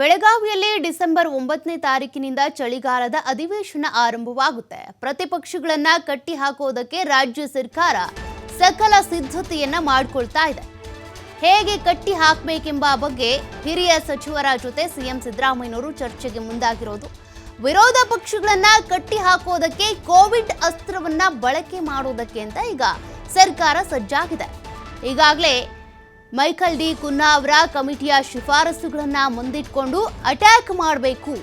ಬೆಳಗಾವಿಯಲ್ಲಿ ಡಿಸೆಂಬರ್ ಒಂಬತ್ತನೇ ತಾರೀಕಿನಿಂದ ಚಳಿಗಾಲದ ಅಧಿವೇಶನ ಆರಂಭವಾಗುತ್ತೆ. ಪ್ರತಿಪಕ್ಷಗಳನ್ನ ಕಟ್ಟಿ ಹಾಕೋದಕ್ಕೆ ರಾಜ್ಯ ಸರ್ಕಾರ ಸಕಲ ಸಿದ್ಧತೆಯನ್ನ ಮಾಡಿಕೊಳ್ತಾ ಇದೆ. ಹೇಗೆ ಕಟ್ಟಿ ಹಾಕಬೇಕೆಂಬ ಬಗ್ಗೆ ಹಿರಿಯ ಸಚಿವರ ಜೊತೆ ಸಿಎಂ ಸಿದ್ದರಾಮಯ್ಯನವರು ಚರ್ಚೆಗೆ ಮುಂದಾಗಿರೋದು. ವಿರೋಧ ಪಕ್ಷಗಳನ್ನ ಕಟ್ಟಿ ಹಾಕೋದಕ್ಕೆ ಕೋವಿಡ್ ಅಸ್ತ್ರವನ್ನ ಬಳಕೆ ಮಾಡೋದಕ್ಕೆ ಅಂತ ಈಗ ಸರ್ಕಾರ ಸಜ್ಜಾಗಿದೆ. ಈಗಾಗಲೇ ಮೈಕಲ್ ಡಿ ಕುನ್ನಾ ಅವರ ಕಮಿಟಿಯ ಶಿಫಾರಸುಗಳನ್ನ ಮುಂದಿಟ್ಕೊಂಡು ಅಟ್ಯಾಕ್ ಮಾಡಬೇಕು.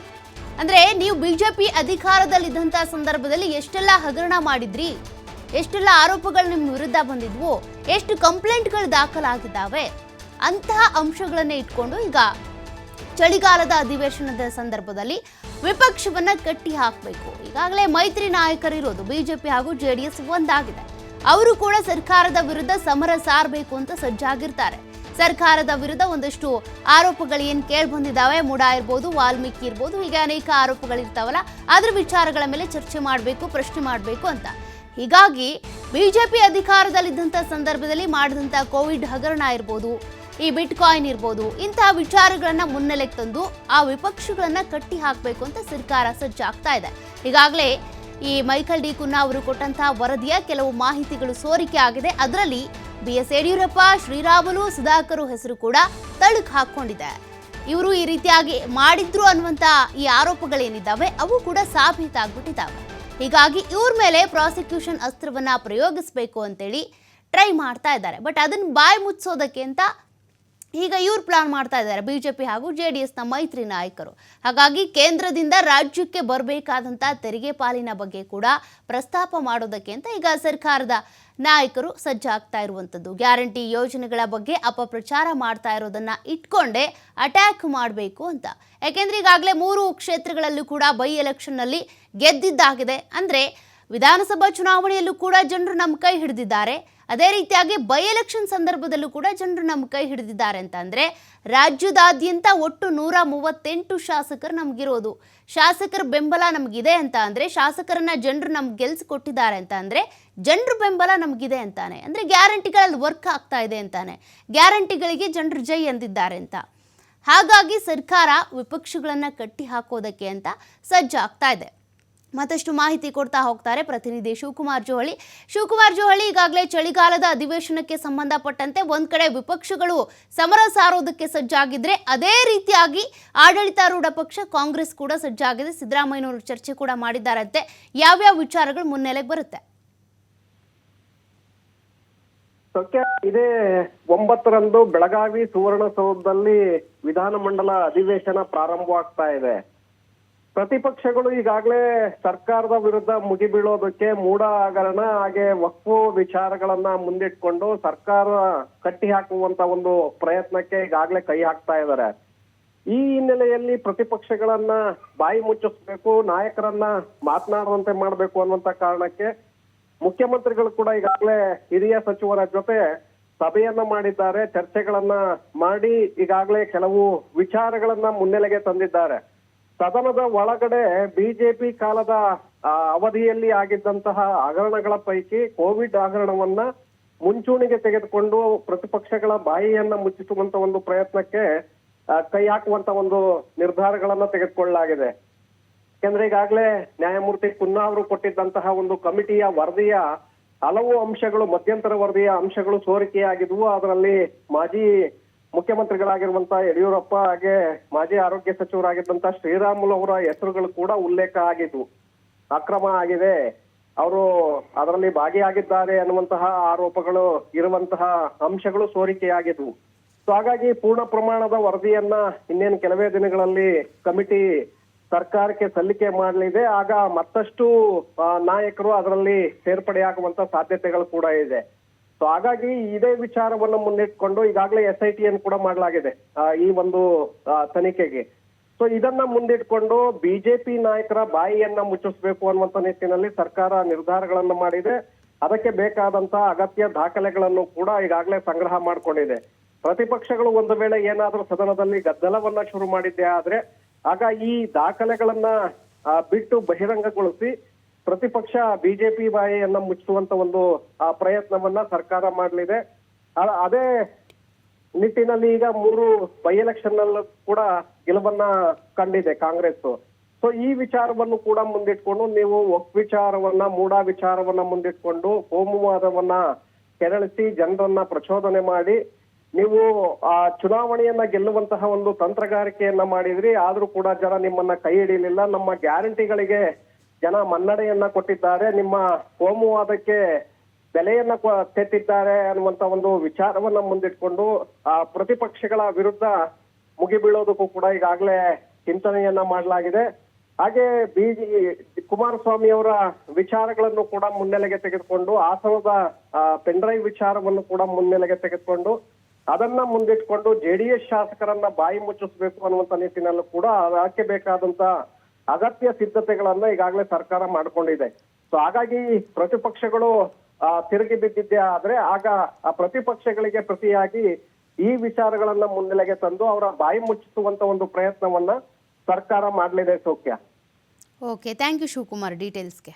ಅಂದ್ರೆ ನೀವು ಬಿಜೆಪಿ ಅಧಿಕಾರದಲ್ಲಿದ್ದಂಥ ಸಂದರ್ಭದಲ್ಲಿ ಎಷ್ಟೆಲ್ಲ ಹಗರಣ ಮಾಡಿದ್ರಿ? ಎಷ್ಟೆಲ್ಲ ಆರೋಪಗಳು ನಿಮ್ಮ ವಿರುದ್ಧ ಬಂದಿದ್ವು? ಎಷ್ಟು ಕಂಪ್ಲೇಂಟ್ಗಳು ದಾಖಲಾಗಿದ್ದಾವೆ? ಅಂತಹ ಅಂಶಗಳನ್ನೇ ಇಟ್ಕೊಂಡು ಈಗ ಚಳಿಗಾಲದ ಅಧಿವೇಶನದ ಸಂದರ್ಭದಲ್ಲಿ ವಿಪಕ್ಷವನ್ನ ಕಟ್ಟಿ ಹಾಕಬೇಕು. ಈಗಾಗಲೇ ಮೈತ್ರಿ ನಾಯಕರಿರೋದು ಬಿಜೆಪಿ ಹಾಗೂ ಜೆಡಿಎಸ್ ಒಂದಾಗಿದೆ. ಅವರು ಕೂಡ ಸರ್ಕಾರದ ವಿರುದ್ಧ ಸಮರ ಸಾರಬೇಕು ಅಂತ ಸಜ್ಜಾಗಿರ್ತಾರೆ. ಸರ್ಕಾರದ ವಿರುದ್ಧ ಒಂದಷ್ಟು ಆರೋಪಗಳು ಏನ್ ಕೇಳಿ ಬಂದಿದ್ದಾವೆ ಮುಡಾ ಇರ್ಬೋದು, ವಾಲ್ಮೀಕಿ ಇರ್ಬೋದು, ಹೀಗೆ ಅನೇಕ ಆರೋಪಗಳಿರ್ತಾವಲ್ಲ ಅದ್ರ ವಿಚಾರಗಳ ಮೇಲೆ ಚರ್ಚೆ ಮಾಡಬೇಕು, ಪ್ರಶ್ನೆ ಮಾಡಬೇಕು ಅಂತ. ಹೀಗಾಗಿ ಬಿಜೆಪಿ ಅಧಿಕಾರದಲ್ಲಿದ್ದಂಥ ಸಂದರ್ಭದಲ್ಲಿ ಮಾಡಿದಂಥ ಕೋವಿಡ್ ಹಗರಣ ಇರ್ಬೋದು, ಈ ಬಿಟ್ ಕಾಯಿನ್ ಇರ್ಬೋದು ಇಂತಹ ವಿಚಾರಗಳನ್ನ ಮುನ್ನೆಲೆಗೆ ತಂದು ಆ ವಿಪಕ್ಷಗಳನ್ನ ಕಟ್ಟಿ ಹಾಕಬೇಕು ಅಂತ ಸರ್ಕಾರ ಸಜ್ಜಾಗ್ತಾ ಇದೆ. ಈಗಾಗಲೇ ಈ ಮೈಕಲ್ ಡಿ ಕುನ್ನಾ ಅವರು ಕೊಟ್ಟಂತಹ ವರದಿಯ ಕೆಲವು ಮಾಹಿತಿಗಳು ಸೋರಿಕೆ ಆಗಿದೆ. ಅದರಲ್ಲಿ ಬಿ ಎಸ್ ಯಡಿಯೂರಪ್ಪ ಶ್ರೀರಾಮುಲು, ಸುಧಾಕರ್ ಹೆಸರು ಕೂಡ ತಳುಕು ಹಾಕೊಂಡಿದೆ ಇವರು ಈ ರೀತಿಯಾಗಿ ಮಾಡಿದ್ರು ಅನ್ನುವಂತ ಈ ಆರೋಪಗಳೇನಿದ್ದಾವೆ, ಅವು ಕೂಡ ಸಾಬೀತಾಗ್ಬಿಟ್ಟಿದ್ದಾವೆ ಹೀಗಾಗಿ ಇವ್ರ ಮೇಲೆ ಪ್ರಾಸಿಕ್ಯೂಷನ್ ಅಸ್ತ್ರವನ್ನ ಪ್ರಯೋಗಿಸಬೇಕು ಅಂತೇಳಿ ಟ್ರೈ ಮಾಡ್ತಾ ಇದ್ದಾರೆ. ಬಟ್ ಅದನ್ನ ಬಾಯಿ ಮುಚ್ಚೋದಕ್ಕೆ ಅಂತ ಈಗ ಇವ್ರು ಪ್ಲಾನ್ ಮಾಡ್ತಾ ಇದ್ದಾರೆ, ಬಿಜೆಪಿ ಹಾಗೂ ಜೆ ಡಿ ಎಸ್ನ ಮೈತ್ರಿ ನಾಯಕರು. ಹಾಗಾಗಿ ಕೇಂದ್ರದಿಂದ ರಾಜ್ಯಕ್ಕೆ ಬರಬೇಕಾದಂಥ ತೆರಿಗೆ ಪಾಲಿನ ಬಗ್ಗೆ ಕೂಡ ಪ್ರಸ್ತಾಪ ಮಾಡೋದಕ್ಕೆ ಅಂತ ಈಗ ಸರ್ಕಾರದ ನಾಯಕರು ಸಜ್ಜಾಗ್ತಾ ಇರುವಂಥದ್ದು ಗ್ಯಾರಂಟಿ ಯೋಜನೆಗಳ ಬಗ್ಗೆ ಅಪಪ್ರಚಾರ ಮಾಡ್ತಾ ಇರೋದನ್ನು ಇಟ್ಕೊಂಡೇ ಅಟ್ಯಾಕ್ ಮಾಡಬೇಕು ಅಂತ. ಯಾಕೆಂದರೆ ಈಗಾಗಲೇ ಮೂರು ಕ್ಷೇತ್ರಗಳಲ್ಲೂ ಕೂಡ ಬೈ ಎಲೆಕ್ಷನ್ನಲ್ಲಿ ಗೆದ್ದಿದ್ದಾಗಿದೆ. ಅಂದರೆ ವಿಧಾನಸಭಾ ಚುನಾವಣೆಯಲ್ಲೂ ಕೂಡ ಜನರು ನಮ್ಮ ಕೈ ಹಿಡಿದಿದ್ದಾರೆ. ಅದೇ ರೀತಿಯಾಗಿ ಬೈ ಎಲೆಕ್ಷನ್ ಸಂದರ್ಭದಲ್ಲೂ ಕೂಡ ಜನರು ನಮ್ಮ ಕೈ ಹಿಡಿದಿದ್ದಾರೆ ಅಂತ ಅಂದರೆ ರಾಜ್ಯದಾದ್ಯಂತ ಒಟ್ಟು ನೂರ ಮೂವತ್ತೆಂಟು ಶಾಸಕರು ನಮಗಿರೋದು. ಶಾಸಕರ ಬೆಂಬಲ ನಮಗಿದೆ ಅಂತ ಅಂದರೆ ಶಾಸಕರನ್ನ ಜನರು ನಮ್ಗೆ ಗೆಲ್ಸಿಕೊಟ್ಟಿದ್ದಾರೆ ಅಂತ ಅಂದರೆ ಜನರ ಬೆಂಬಲ ನಮಗಿದೆ ಅಂತಾನೆ. ಅಂದರೆ ಗ್ಯಾರಂಟಿಗಳಲ್ಲಿ ವರ್ಕ್ ಆಗ್ತಾ ಇದೆ ಅಂತಾನೆ. ಗ್ಯಾರಂಟಿಗಳಿಗೆ ಜನರು ಜೈ ಎಂದಿದ್ದಾರೆ ಅಂತ. ಹಾಗಾಗಿ ಸರ್ಕಾರ ವಿಪಕ್ಷಗಳನ್ನ ಕಟ್ಟಿ ಹಾಕೋದಕ್ಕೆ ಅಂತ ಸಜ್ಜಾಗ್ತಾ ಇದೆ. ಮತ್ತಷ್ಟು ಮಾಹಿತಿ ಕೊಡ್ತಾ ಹೋಗ್ತಾರೆ ಪ್ರತಿನಿಧಿ ಶಿವಕುಮಾರ್ ಜೋಹಳಿ. ಶಿವಕುಮಾರ್ ಜೋಹಳಿ ಈಗಾಗಲೇ ಚಳಿಗಾಲದ ಅಧಿವೇಶನಕ್ಕೆ ಸಂಬಂಧಪಟ್ಟಂತೆ ಒಂದ್ ಕಡೆ ವಿಪಕ್ಷಗಳು ಸಮರ ಸಾರೋದಕ್ಕೆ ಸಜ್ಜಾಗಿದ್ರೆ ಅದೇ ರೀತಿಯಾಗಿ ಆಡಳಿತಾರೂಢ ಪಕ್ಷ ಕಾಂಗ್ರೆಸ್ ಕೂಡ ಸಜ್ಜಾಗಿದೆ. ಸಿದ್ದರಾಮಯ್ಯನವರು ಚರ್ಚೆ ಕೂಡ ಮಾಡಿದ್ದಾರಂತೆ. ಯಾವ್ಯಾವ ವಿಚಾರಗಳು ಮುನ್ನೆಲೆಗೆ ಬರುತ್ತೆ? ಇದೇ ಒಂಬತ್ತರಂದು ಬೆಳಗಾವಿ ಸುವರ್ಣಸೌಧದಲ್ಲಿ ವಿಧಾನಮಂಡಲ ಅಧಿವೇಶನ ಪ್ರಾರಂಭವಾಗ್ತಾ ಇದೆ. ಪ್ರತಿಪಕ್ಷಗಳು ಈಗಾಗಲೇ ಸರ್ಕಾರದ ವಿರುದ್ಧ ಮುಗಿಬೀಳೋದಕ್ಕೆ ಮೂಢ ಹಗರಣ ಹಾಗೆ ವಕ್ಫು ವಿಚಾರಗಳನ್ನ ಮುಂದಿಟ್ಕೊಂಡು ಸರ್ಕಾರ ಕಟ್ಟಿ ಹಾಕುವಂತ ಒಂದು ಪ್ರಯತ್ನಕ್ಕೆ ಈಗಾಗಲೇ ಕೈ ಹಾಕ್ತಾ ಇದ್ದಾರೆ. ಈ ಹಿನ್ನೆಲೆಯಲ್ಲಿ ಪ್ರತಿಪಕ್ಷಗಳನ್ನ ಬಾಯಿ ಮುಚ್ಚಿಸ್ಬೇಕು, ನಾಯಕರನ್ನ ಮಾತನಾಡುವಂತೆ ಮಾಡಬೇಕು ಅನ್ನುವಂತ ಕಾರಣಕ್ಕೆ ಮುಖ್ಯಮಂತ್ರಿಗಳು ಕೂಡ ಈಗಾಗಲೇ ಹಿರಿಯ ಸಚಿವರ ಜೊತೆ ಸಭೆಯನ್ನ ಮಾಡಿದ್ದಾರೆ, ಚರ್ಚೆಗಳನ್ನ ಮಾಡಿ ಈಗಾಗಲೇ ಕೆಲವು ವಿಚಾರಗಳನ್ನ ಮುನ್ನೆಲೆಗೆ ತಂದಿದ್ದಾರೆ. ಸದನದ ಒಳಗಡೆ ಬಿಜೆಪಿ ಕಾಲದ ಅವಧಿಯಲ್ಲಿ ಆಗಿದ್ದಂತಹ ಹಗರಣಗಳ ಪೈಕಿ ಕೋವಿಡ್ ಹಗರಣವನ್ನ ಮುಂಚೂಣಿಗೆ ತೆಗೆದುಕೊಂಡು ಪ್ರತಿಪಕ್ಷಗಳ ಬಾಯಿಯನ್ನ ಮುಚ್ಚಿಸುವಂತ ಒಂದು ಪ್ರಯತ್ನಕ್ಕೆ ಕೈ ಹಾಕುವಂತ ಒಂದು ನಿರ್ಧಾರಗಳನ್ನ ತೆಗೆದುಕೊಳ್ಳಲಾಗಿದೆ. ಯಾಕಂದ್ರೆ ಈಗಾಗಲೇ ನ್ಯಾಯಮೂರ್ತಿ ಕುನ್ನಾ ಅವರು ಕೊಟ್ಟಿದ್ದಂತಹ ಒಂದು ಕಮಿಟಿಯ ವರದಿಯ ಹಲವು ಅಂಶಗಳು, ಮಧ್ಯಂತರ ವರದಿಯ ಅಂಶಗಳು ಸೋರಿಕೆಯಾಗಿದ್ವು. ಅದರಲ್ಲಿ ಮಾಜಿ ಮುಖ್ಯಮಂತ್ರಿಗಳಾಗಿರುವಂತ ಯಡಿಯೂರಪ್ಪ ಹಾಗೆ ಮಾಜಿ ಆರೋಗ್ಯ ಸಚಿವರಾಗಿದ್ದಂತಹ ಶ್ರೀರಾಮುಲು ಅವರ ಹೆಸರುಗಳು ಕೂಡ ಉಲ್ಲೇಖ ಆಗಿದ್ವು ಅಕ್ರಮ ಆಗಿದೆ. ಅವರು ಅದರಲ್ಲಿ ಭಾಗಿಯಾಗಿದ್ದಾರೆ ಅನ್ನುವಂತಹ ಆರೋಪಗಳು ಇರುವಂತಹ ಅಂಶಗಳು ಸೋರಿಕೆಯಾಗಿದ್ವು ಸೊ ಹಾಗಾಗಿ ಪೂರ್ಣ ಪ್ರಮಾಣದ ವರದಿಯನ್ನ ಇನ್ನೇನು ಕೆಲವೇ ದಿನಗಳಲ್ಲಿ ಕಮಿಟಿ ಸರ್ಕಾರಕ್ಕೆ ಸಲ್ಲಿಕೆ ಮಾಡಲಿದೆ. ಆಗ ಮತ್ತಷ್ಟು ನಾಯಕರು ಅದರಲ್ಲಿ ಸೇರ್ಪಡೆಯಾಗುವಂತ ಸಾಧ್ಯತೆಗಳು ಕೂಡ ಇದೆ. ಸೊ ಹಾಗಾಗಿ ಇದೇ ವಿಚಾರವನ್ನು ಮುನ್ನಿಟ್ಕೊಂಡು ಈಗಾಗಲೇ ಎಸ್ ಐ ಟಿಯನ್ನು ಕೂಡ ಮಾಡಲಾಗಿದೆ ಈ ಒಂದು ತನಿಖೆಗೆ. ಸೊ ಇದನ್ನ ಮುಂದಿಟ್ಕೊಂಡು ಬಿಜೆಪಿ ನಾಯಕರ ಬಾಯಿಯನ್ನ ಮುಚ್ಚಿಸಬೇಕು ಅನ್ನುವಂತ ನಿಟ್ಟಿನಲ್ಲಿ ಸರ್ಕಾರ ನಿರ್ಧಾರಗಳನ್ನು ಮಾಡಿದೆ. ಅದಕ್ಕೆ ಬೇಕಾದಂತಹ ಅಗತ್ಯ ದಾಖಲೆಗಳನ್ನು ಕೂಡ ಈಗಾಗಲೇ ಸಂಗ್ರಹ ಮಾಡಿಕೊಂಡಿದೆ. ಪ್ರತಿಪಕ್ಷಗಳು ಒಂದು ವೇಳೆ ಏನಾದರೂ ಸದನದಲ್ಲಿ ಗದ್ದಲವನ್ನ ಶುರು ಮಾಡಿದ್ದೆ ಆದ್ರೆ, ಆಗ ಈ ದಾಖಲೆಗಳನ್ನ ಬಿಟ್ಟು ಬಹಿರಂಗಗೊಳಿಸಿ ಪ್ರತಿಪಕ್ಷ ಬಿಜೆಪಿ ಬಾಯಿಯನ್ನ ಮುಚ್ಚುವಂತ ಒಂದು ಪ್ರಯತ್ನವನ್ನ ಸರ್ಕಾರ ಮಾಡಲಿದೆ. ಅದೇ ನಿಟ್ಟಿನಲ್ಲಿ ಈಗ ಮೂರು ಬೈ ಎಲೆಕ್ಷನ್ ನಲ್ಲೂ ಕೂಡ ಗೆಲುವನ್ನ ಕಂಡಿದೆ ಕಾಂಗ್ರೆಸ್. ಸೊ, ಈ ವಿಚಾರವನ್ನು ಕೂಡ ಮುಂದಿಟ್ಕೊಂಡು, ನೀವು ಒಕ್ ವಿಚಾರವನ್ನ ಮೂಡ ವಿಚಾರವನ್ನ ಮುಂದಿಟ್ಕೊಂಡು, ಕೋಮುವಾದವನ್ನ ಕೆರಳಿಸಿ ಜನರನ್ನ ಪ್ರಚೋದನೆ ಮಾಡಿ, ನೀವು ಆ ಚುನಾವಣೆಯನ್ನ ಗೆಲ್ಲುವಂತಹ ಒಂದು ತಂತ್ರಗಾರಿಕೆಯನ್ನ ಮಾಡಿದ್ರಿ, ಆದ್ರೂ ಕೂಡ ಜನ ನಿಮ್ಮನ್ನ ಕೈ ಹಿಡಿಯಲಿಲ್ಲ ನಮ್ಮ ಗ್ಯಾರಂಟಿಗಳಿಗೆ ಜನ ಮನ್ನಣೆಯನ್ನ ಕೊಟ್ಟಿದ್ದಾರೆ, ನಿಮ್ಮ ಕೋಮುವಾದಕ್ಕೆ ಬೆಲೆಯನ್ನ ತೆತ್ತಿದ್ದಾರೆ ಅನ್ನುವಂತ ಒಂದು ವಿಚಾರವನ್ನ ಮುಂದಿಟ್ಕೊಂಡು, ಆ ಪ್ರತಿಪಕ್ಷಗಳ ವಿರುದ್ಧ ಮುಗಿಬೀಳೋದಕ್ಕೂ ಕೂಡ ಈಗಾಗಲೇ ಚಿಂತನೆಯನ್ನ ಮಾಡಲಾಗಿದೆ. ಹಾಗೆ ಬಿಜಿ ಕುಮಾರಸ್ವಾಮಿ ಅವರ ವಿಚಾರಗಳನ್ನು ಕೂಡ ಮುನ್ನೆಲೆಗೆ ತೆಗೆದುಕೊಂಡು, ಹಾಸನದ ಪೆನ್ಡ್ರೈವ್ ವಿಚಾರವನ್ನು ಕೂಡ ಮುನ್ನೆಲೆಗೆ ತೆಗೆದುಕೊಂಡು, ಅದನ್ನ ಮುಂದಿಟ್ಕೊಂಡು ಜೆಡಿಎಸ್ ಶಾಸಕರನ್ನ ಬಾಯಿ ಮುಚ್ಚಿಸಬೇಕು ಅನ್ನುವಂತ ನಿಟ್ಟಿನಲ್ಲೂ ಕೂಡ ಅದಕ್ಕೆ ಬೇಕಾದಂತ ಅಗತ್ಯ ಸಿದ್ಧತೆಗಳನ್ನ ಈಗಾಗಲೇ ಸರ್ಕಾರ ಮಾಡ್ಕೊಂಡಿದೆ. ಸೊ ಹಾಗಾಗಿ ಪ್ರತಿಪಕ್ಷಗಳು ತಿರುಗಿ ಬಿದ್ದಿದ್ದೆ ಆದ್ರೆ ಆಗ ಆ ಪ್ರತಿಪಕ್ಷಗಳಿಗೆ ಪ್ರತಿಯಾಗಿ ಈ ವಿಚಾರಗಳನ್ನ ಮುನ್ನೆಲೆಗೆ ತಂದು ಅವರ ಬಾಯಿ ಮುಚ್ಚಿಸುವಂತ ಒಂದು ಪ್ರಯತ್ನವನ್ನ ಸರ್ಕಾರ ಮಾಡಲಿದೆ ಸೌಖ್ಯ. Okay thank you Shivakumar ಡೀಟೇಲ್ಸ್ಗೆ